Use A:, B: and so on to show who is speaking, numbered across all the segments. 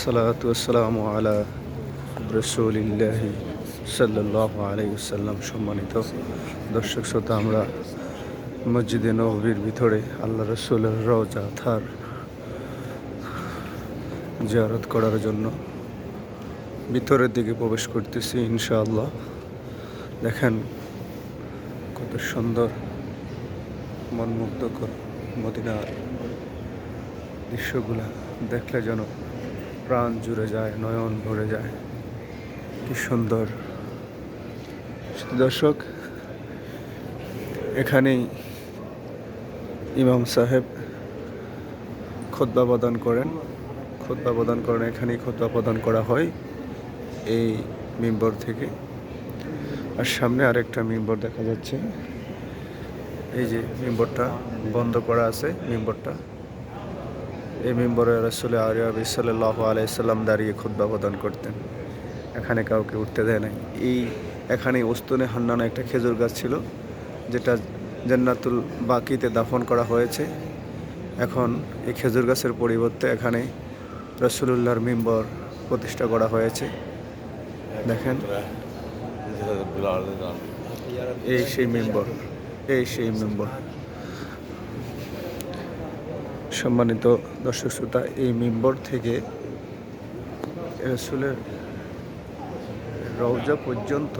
A: আসসালাতু আসসালামু আলা রসুলিল্লাহি সাল্লাহ আলাইসাল্লাম সম্মানিত দর্শক শ্রোতা, আমরা মসজিদে নবীর ভিতরে আল্লাহ রসুলের রওজা, থার জিয়ারত করার জন্য ভিতরের দিকে প্রবেশ করতেছি ইনশাআল্লাহ। দেখেন কত সুন্দর, মনমুগ্ধকর মদিনার দৃশ্যগুলা দেখলে যেন প্রাণ জুড়ে যায়, নয়ন ভরে যায়। কি সুন্দর। দর্শক, এখানেই ইমাম সাহেব খোদ্া প্রদান করেন। খোদ্া প্রদান করেন, এখানেই খোদ্া প্রদান করা হয় এই মেম্বর থেকে। আর সামনে আরেকটা মেম্বর দেখা যাচ্ছে। এই যে মেম্বরটা বন্ধ করা আছে, মেম্বরটা। এই মেম্বরে রসুল আরিয়াবি সাল্লাহ আলাইসাল্লাম দাঁড়িয়ে খুদ্া প্রদান করতেন। এখানে কাউকে উঠতে দেয় নাই। এই এখানে উস্তুনে হান্নানা একটা খেজুর গাছ ছিল, যেটা জান্নাতুল বাকিতে দাফন করা হয়েছে। এখন এই খেজুর গাছের পরিবর্তে এখানে রসুলুল্লাহর মেম্বর প্রতিষ্ঠা করা হয়েছে। দেখেন। এই সেই মেম্বর, এই সেই মেম্বর। সম্মানিত দর্শক শ্রোতা, এই মেম্বর থেকে রসুলের রওজা পর্যন্ত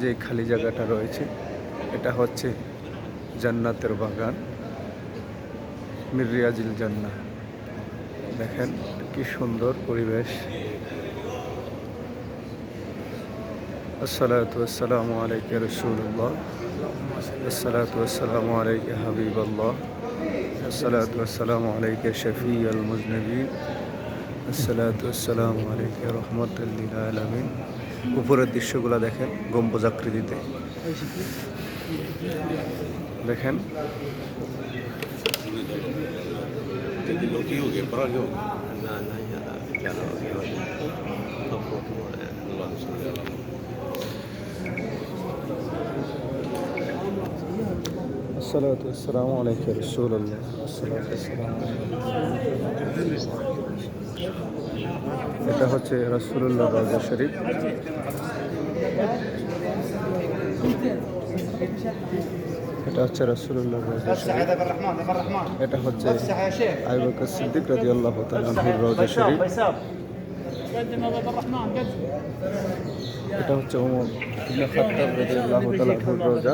A: যে খালি জায়গাটা রয়েছে, এটা হচ্ছে জান্নাতের বাগান মিরিয়াজিল জান্না দেখেন কি সুন্দর পরিবেশ। আসসালাতু আসসালামু আলাইকা রসুল্লাহ আসসালাতু আসসালামু আলাইকা হাবিবাল্লাহ। আসসালাতু আসসালামু আলাইকা শফি আল মুজনবী আসসালাতু আসসালামু আলাইকা রহমতুল্লিল আলমিন উপরের দৃশ্যগুলো দেখেন গম্বুজ আকৃতিতে। দেখেন।
B: না না কেন
A: আসসালাতু আসসালামু আলাইকা রসুল্লাহ আসসালাতু আসসালামু এটা হচ্ছে রসুল্লাহ রাজা শরীফ এটা হচ্ছে রসুল্লাহ রাজা শরীফ এটা হচ্ছে আইবকর সিদ্দিক রাজি আল্লাহ তালুর রাজা শরীফ
C: قدم ابو عبد الرحمن قدم
A: এটা হচ্ছে ওমর ইবনে খাত্তাব রাদিয়াল্লাহু তাআলা রোজা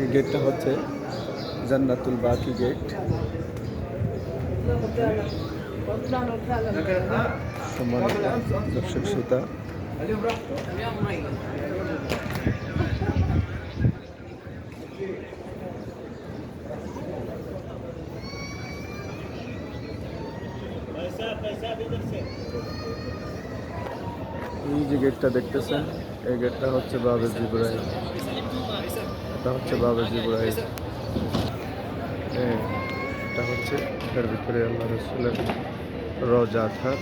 A: এই গেটটা হচ্ছে জান্নাতুল বাকি গেট। দর্শক শ্রোতা। এই যে গেটটা দেখতেছেন, এই গেটটা হচ্ছে বাবে জিব্রাহিম এটা হচ্ছে বাবে জিব্রাহিম এটা হচ্ছে এর ভিতরে আল্লাহ রসুলের রজা থাক